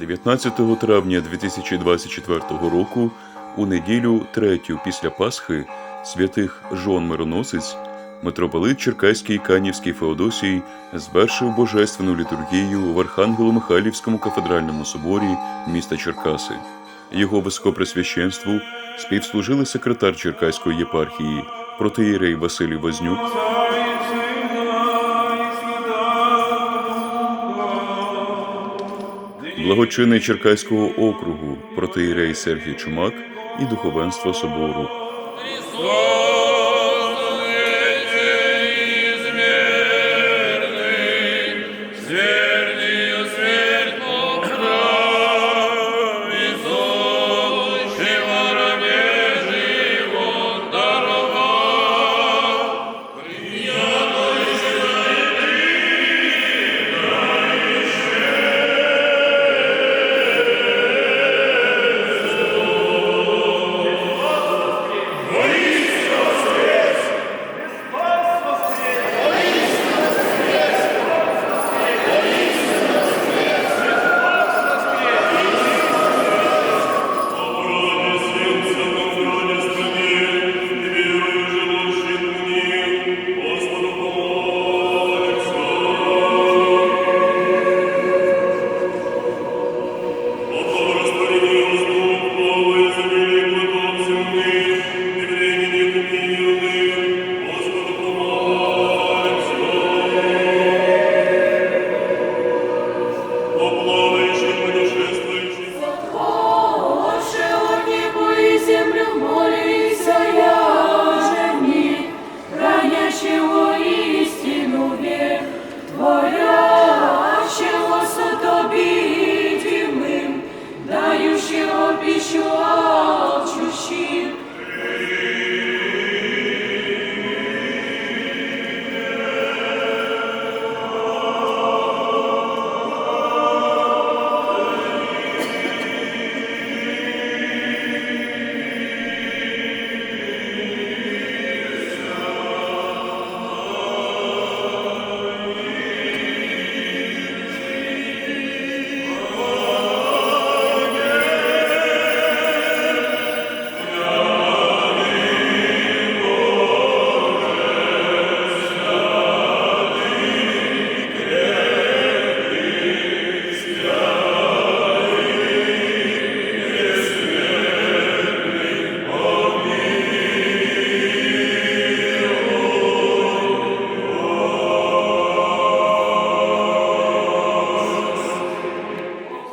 15 травня 2024 року, у неділю третю після Пасхи, святих Жон Мироносець, митрополит Черкаський Канівський Феодосій звершив божественну літургію в Архангело-Михайлівському кафедральному соборі міста Черкаси. Його високопресвященству співслужили секретар Черкаської єпархії протиєрей Василій Вознюк, благочинний Черкаського округу протиєрей Сергій Чумак і духовенство собору.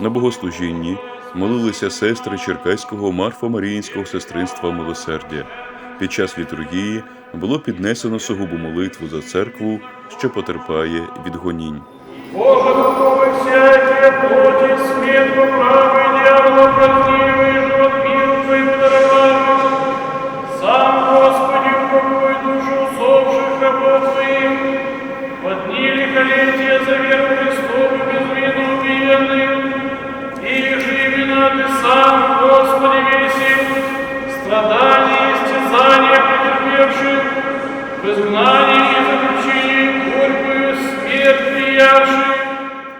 На богослужінні молилися сестри Черкаського Марфо-Маріїнського сестринства милосердя. Під час літургії було піднесено сугубу молитву за церкву, що потерпає від гонінь. Боже,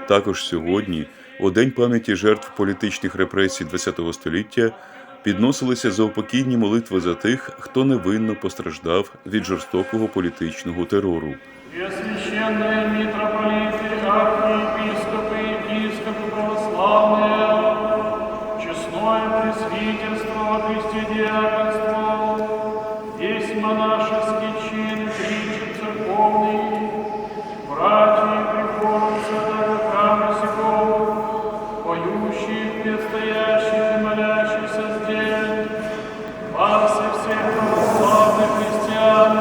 Також сьогодні, у день пам'яті жертв політичних репресій ХХ століття, підносилися заупокійні молитви за тих, хто невинно постраждав від жорстокого політичного терору. Священные митрополиты, архиепископы, епископы православные, поющих, предстоящих и молящихся здесь, вас и всех православных христиан,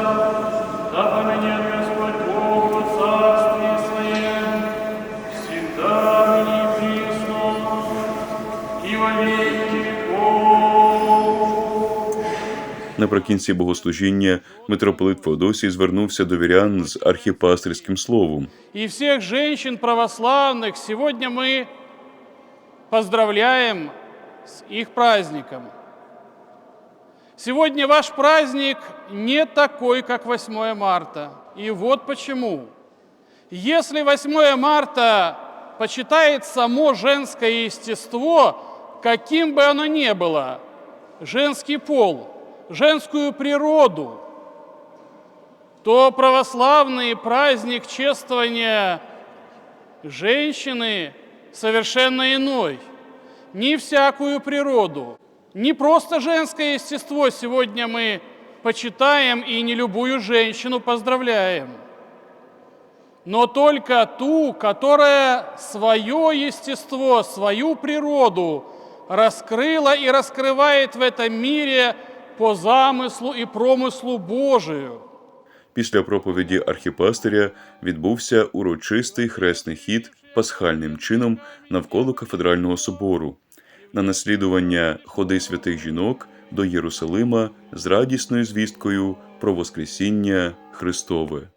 да поменяет Господь Бог во Царстве Своем, всегда ныне и присно, и во веки веков. Наприкінці богослужіння митрополит Феодосій звернувся до вірян з архіпастерським словом. И всех женщин православных сегодня мы поздравляем с их праздником. Сегодня ваш праздник не такой, как 8 марта. И вот почему. Если 8 марта почитает само женское естество, каким бы оно ни было, женский пол, женскую природу, то православный праздник чествования женщины совершенно иной. Не всякую природу, не просто женское естество сегодня мы почитаем и не любую женщину поздравляем, но только ту, которая свое естество, свою природу раскрыла и раскрывает в этом мире по замыслу и промыслу Божию. Після проповіді архіпастиря відбувся урочистий хресний хід пасхальним чином навколо кафедрального собору на наслідування ходи святих жінок до Єрусалима з радісною звісткою про Воскресіння Христове.